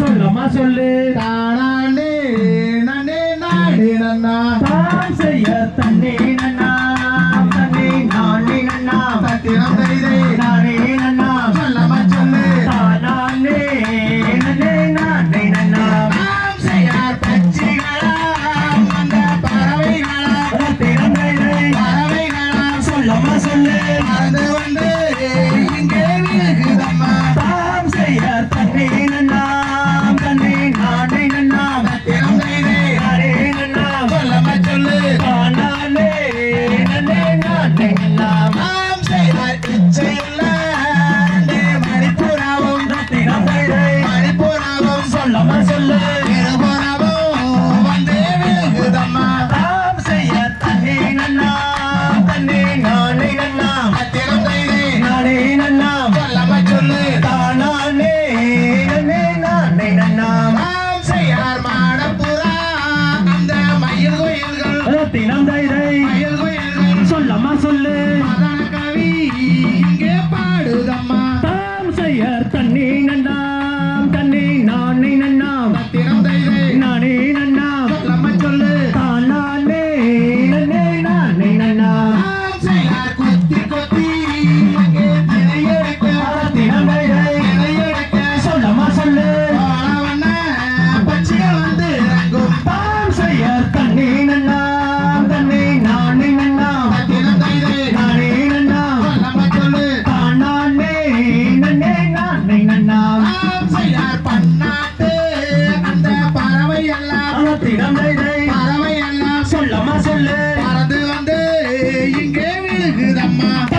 சொல்லம்மா சொல்லு. தானே நானே நாடே நன்னா தான் செய்ய தன்னே நன்னா தன்னே நானே நன்னா பத்திரம் தைதை நானே நன்னா சொல்லம்மா சொல்லு. தானே நானே நாடே நன்னா தாம் செய்ய பச்சிகளா அந்த பறவைகளா. பத்திரம் தைதை பறவைகளா. சொல்லம்மா சொல்லு. மறந்து அயல் சொல்லமா சொல்லு. Yeah.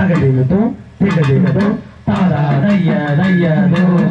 ¡Sagadimito! ¡Sagadimito! ¡Para! ¡Daya! ¡Daya! ¡Daya!